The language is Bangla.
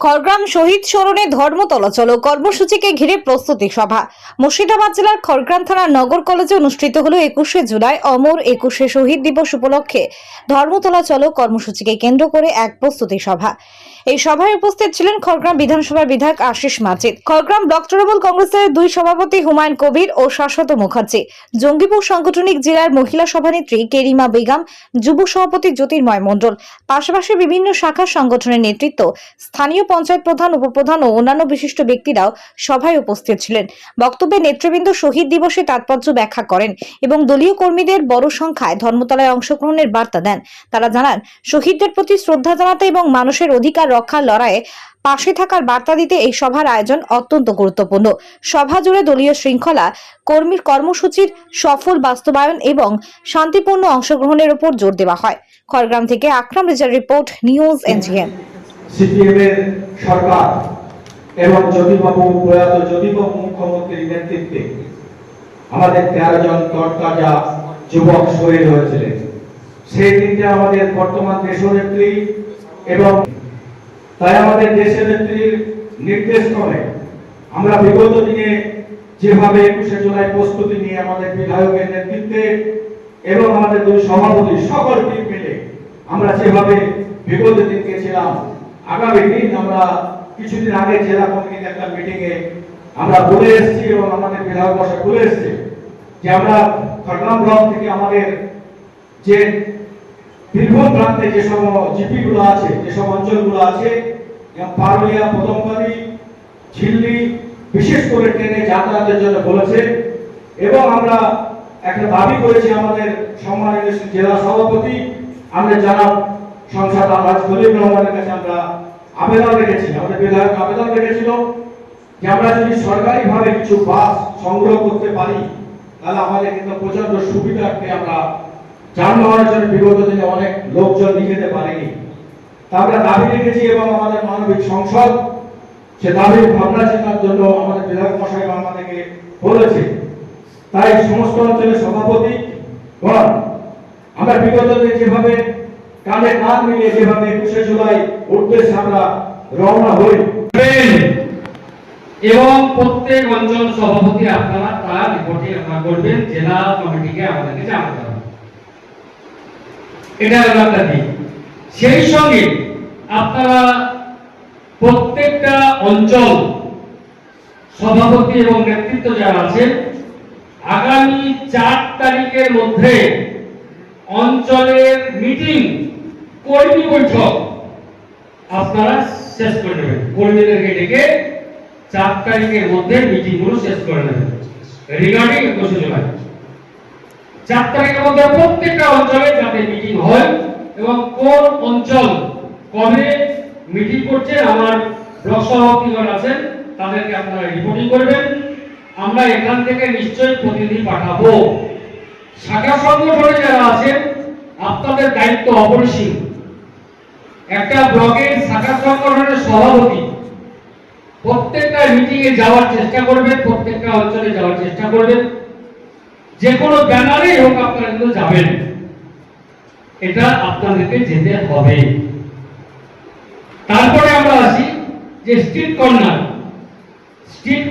খড়গ্রাম শহীদ স্মরণে ধর্মতলা চলো কর্মসূচিকে ঘিরে প্রস্তুতি সভা। মুর্শিদাবাদ জেলার খড়গ্রাম থানার নগর কলেজে অনুষ্ঠিত হল একুশে জুলাই অমর একুশে শহীদ দিবস উপলক্ষে ধর্মতলা চলো কর্মসূচিকে কেন্দ্র করে এক প্রস্তুতি সভা। এই সভায় উপস্থিত ছিলেন খড়গ্রাম বিধানসভার বিধায়ক আশিস মাজিদ। খড়গ্রাম ব্লক তৃণমূল কংগ্রেসের দুই সভাপতি হুমায়ুন কবির ও শাশ্বত মুখার্জি। জঙ্গিপুর সাংগঠনিক জেলার মহিলা সভানেত্রী কেরিমা বেগম, যুব সভাপতি জ্যোতির্ময় মণ্ডল। পাশাপাশি বিভিন্ন শাখা সংগঠনের নেতৃত্ব স্থানীয় পঞ্চায়েত প্রধান, উপপ্রধান ও অন্যান্য বিশিষ্ট ব্যক্তিরাও সভায় উপস্থিত ছিলেন। বক্তব্যে নেতৃবৃন্দ শহীদ দিবসে তাৎপর্য ব্যাখ্যা করেন এবং দলীয় কর্মীদের বড় সংখ্যায় ধর্মতলায় অংশগ্রহণের বার্তা দেন। তারা জানান, শহীদদের প্রতি শ্রদ্ধা জানাতে এবং মানুষের অধিকার রক্ষার লড়াইয়ে পাশে থাকার বার্তা দিতে এই সভার আয়োজন অত্যন্ত গুরুত্বপূর্ণ। সভা জুড়ে দলীয় শৃঙ্খলা, কর্মীর কর্মসূচির সফল বাস্তবায়ন এবং শান্তিপূর্ণ অংশগ্রহণের উপর জোর দেওয়া হয়। খড়গ্রাম থেকে আকরাম রেজার রিপোর্ট, নিউজ এনজিএম সিপিএম সরকার এবং জ্যোতিবাবু, প্রয়াত জ্যোতিবাবু মুখ্যমন্ত্রীর নেতৃত্বে আমাদের তেরো জন তরতাজা যুবক শহীদ হয়েছিলেন। সেই আমাদের বর্তমান এবং তাই আমাদের দেশের নেত্রীর নির্দেশ ক্রমে আমরা বিগত দিনে যেভাবে একুশে জুলাই প্রস্তুতি নিয়ে আমাদের বিধায়কের নেতৃত্বে এবং আমাদের দুই সভাপতি সকল মিলে আমরা যেভাবে বিগত দিন গেছিলাম আগামী দিন আমরা কিছুদিন আগে জেলা কমিটির একটা মিটিং এ আমরা বলে এসেছি এবং আমাদের বিধায়ক মশাই বলে এসেছে যে আমরা খড়গ্রাম ব্লক থেকে আমাদের যে বীরভূম প্রান্তে যে সব জিপি গুলো আছে, যে সব অঞ্চলগুলো আছে পারুলিয়া প্রথমবাড়ি ঝিল্লি, বিশেষ করে ট্রেনে যাতায়াতের জন্য বলেছে এবং আমরা একটা দাবি করেছি আমাদের সম্মানিত জেলা সভাপতি আমাদের যারা সংসদ আলহাজ খলিল রহমানের কাছে আমরা আবেদন রেখেছি। আমাদের বিধায়ক আবেদন রেখেছিল যে আমরা যদি সরকারিভাবে কিছু বাস সংগ্রহ করতে পারি, তাহলে আমাদের কিন্তু প্রচণ্ড সুবিধার্থে আমরা যানবাহনের জন্য বিগত দিনে অনেক লোকজন নিয়ে যেতে পারেনি। তা আমরা দাবি রেখেছি এবং আমাদের মানবিক সংসদ সে দাবি ভাবনা চিন্তার জন্য আমাদের বিধায়ক মশাই আমাদেরকে বলেছে। তাই সমস্ত অঞ্চলের সভাপতি আমরা বিগত দিনে যেভাবে কাঁধে কাঁধ মিলিয়ে যেভাবে একুশে জুলাই উদ্দেশ্যে আমরা রওনা হই। এবং প্রত্যেক অঞ্চল সভাপতি আপনারা তার রিপোর্টে আপনারা করবেন জেলা কমিটিকে আমাদেরকে জানাতে হবে। এটা হলো একটা দিক। সেই সঙ্গে আপনারা প্রত্যেকটা অঞ্চল সভাপতি এবং নেতৃত্ব যারা আছেন, আগামী চার তারিখের মধ্যে অঞ্চলের মিটিং কর্মী বৈঠক। আপনারা শেষ করে নেবেন। কর্মীদেরকে ডেকে চার তারিখের মধ্যে মিটিংগুলো শেষ করে নেবেন। রিগার্ডিং একুশে জুলাই চার তারিখের মধ্যে প্রত্যেকটা অঞ্চলে যাতে মিটিং হয় এবং কোন অঞ্চল কবে মিটিং করছে, আমার ব্লক সভাপতিগণ আছেন, তাদেরকে আপনারা রিপোর্টিং করবেন। আমরা এখান থেকে নিশ্চয়ই প্রতিনিধি পাঠাবো। শাখা সংগঠনে যারা আছেন, আপনাদের দায়িত্ব অপরিসীম। একটা ব্লকের শাখা সংগঠনের সভাপতি প্রত্যেকটা মিটিং এ যাওয়ার চেষ্টা করবেন, প্রত্যেকটা অঞ্চলে যাওয়ার চেষ্টা করবেন। যে কোনো ব্যানারেই হোক আপনারা কিন্তু যাবেন। এটা আপনাদেরকে যেতে হবে। তারপরে আমরা আসি যে স্ট্রিট কর্নার স্ট্রিট